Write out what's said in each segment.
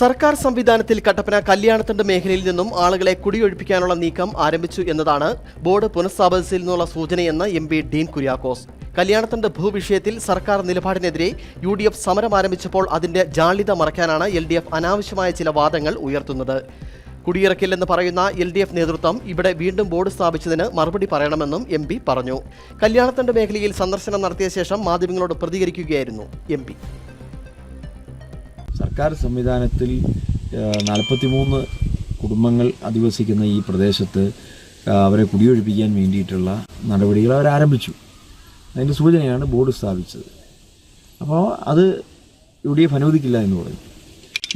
സർക്കാർ സംവിധാനത്തിൽ കട്ടപ്പന കല്യാണത്തിന്റെ മേഖലയിൽ നിന്നും ആളുകളെ കുടിയൊഴിപ്പിക്കാനുള്ള നീക്കം ആരംഭിച്ചു എന്നതാണ് ബോർഡ് പുനഃസ്ഥാപനത്തിൽ നിന്നുള്ള സൂചനയെന്ന് എം പി ഡീൻ കുര്യാക്കോസ്. കല്യാണത്തിന്റെ ഭൂവിഷയത്തിൽ സർക്കാർ നിലപാടിനെതിരെ യു ഡി എഫ് സമരം ആരംഭിച്ചപ്പോൾ അതിന്റെ ജാള്യത മറയ്ക്കാനാണ് എൽ ഡി എഫ് അനാവശ്യമായ ചില വാദങ്ങൾ ഉയർത്തുന്നത്. കുടിയിറക്കില്ലെന്ന് പറയുന്ന എൽ ഡി എഫ് നേതൃത്വം ഇവിടെ വീണ്ടും ബോർഡ് സ്ഥാപിച്ചതിന് മറുപടി പറയണമെന്നും എം പി പറഞ്ഞു. കല്യാണത്തിന്റെ മേഖലയിൽ സന്ദർശനം നടത്തിയ ശേഷം മാധ്യമങ്ങളോട് പ്രതികരിക്കുകയായിരുന്നു എം പി. സർക്കാർ സംവിധാനത്തിൽ നാൽപ്പത്തിമൂന്ന് കുടുംബങ്ങൾ അധിവസിക്കുന്ന ഈ പ്രദേശത്ത് അവരെ കുടിയൊഴിപ്പിക്കാൻ വേണ്ടിയിട്ടുള്ള നടപടികൾ അവർ ആരംഭിച്ചു. അതിന്റെ സൂചനയാണ് ബോർഡ് സ്ഥാപിച്ചത്. അപ്പോൾ അത് യു ഡി എഫ് അനുവദിക്കില്ല എന്ന് പറഞ്ഞു.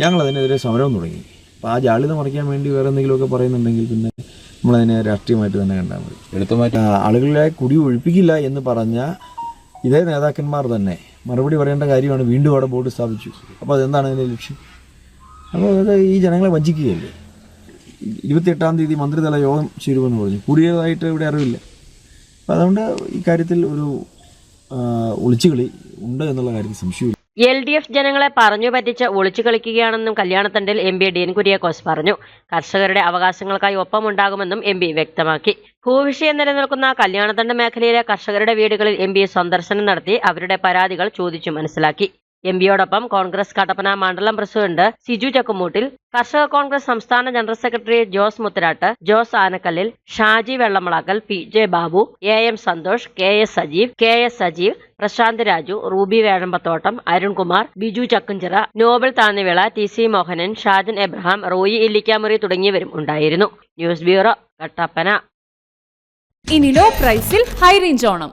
ഞങ്ങൾ അതിനെതിരെ സമരം തുടങ്ങി. അപ്പോൾ ആ ജാളിത മറിക്കാൻ വേണ്ടി വേറെ എന്തെങ്കിലുമൊക്കെ പറയുന്നുണ്ടെങ്കിൽ പിന്നെ നമ്മളതിനെ രാഷ്ട്രീയമായിട്ട് തന്നെ കണ്ടാൽ മതി. എടുത്തു മാറ്റി ആളുകളെ കുടി ഒഴിപ്പിക്കില്ല എന്ന് പറഞ്ഞ ഇതേ നേതാക്കന്മാർ തന്നെ മറുപടി പറയേണ്ട കാര്യമാണ് വീണ്ടും അവിടെ ബോർഡ് സ്ഥാപിച്ചു. അപ്പോൾ അതെന്താണ് അതിന്റെ ലക്ഷ്യം? അപ്പോൾ അത് ഈ ജനങ്ങളെ വഞ്ചിക്കുകയല്ലേ? ഇരുപത്തിയെട്ടാം തീയതി മന്ത്രിതല യോഗം ചേരുമെന്ന് പറഞ്ഞു. കൂടിയതായിട്ട് ഇവിടെ അറിവില്ല. അപ്പോൾ അതുകൊണ്ട് കാര്യത്തിൽ ഒരു ഒളിച്ചുകളി ഉണ്ട് എന്നുള്ള കാര്യത്തിൽ സംശയമില്ല. എൽ ഡി എഫ് ജനങ്ങളെ പറഞ്ഞു പറ്റിച്ച് ഒളിച്ചു കളിക്കുകയാണെന്നും കല്യാണത്തണ്ടിൽ എം പി ഡീൻ കുര്യാക്കോസ് പറഞ്ഞു. കർഷകരുടെ അവകാശങ്ങൾക്കായി ഒപ്പമുണ്ടാകുമെന്നും എം പി വ്യക്തമാക്കി. ഭൂവിഷയം നിലനിൽക്കുന്ന കല്യാണത്തണ്ട് മേഖലയിലെ കർഷകരുടെ വീടുകളിൽ എം സന്ദർശനം നടത്തി അവരുടെ പരാതികൾ ചോദിച്ചു മനസ്സിലാക്കി. എം പിയോടൊപ്പം കോൺഗ്രസ് കട്ടപ്പന മണ്ഡലം പ്രസിഡന്റ് സിജു ചക്കുമൂട്ടിൽ കർഷക കോൺഗ്രസ് സംസ്ഥാന general secretary Jose Mutharattu Jose Anakkallil Shaji Vellamalakkal P J Babu A M Santhosh K S Sajeev K S Sajeev Prashanth Raju Ruby Vezhambathottam Arunkumar Biju Chakkumchira Nobel Thannivila T C Mohanan Shajan Abraham Roy Illikkamuri തുടങ്ങിയവരും ഉണ്ടായിരുന്നു. News bureau Kattappana. ഇനി low പ്രൈസിൽ high range Onam.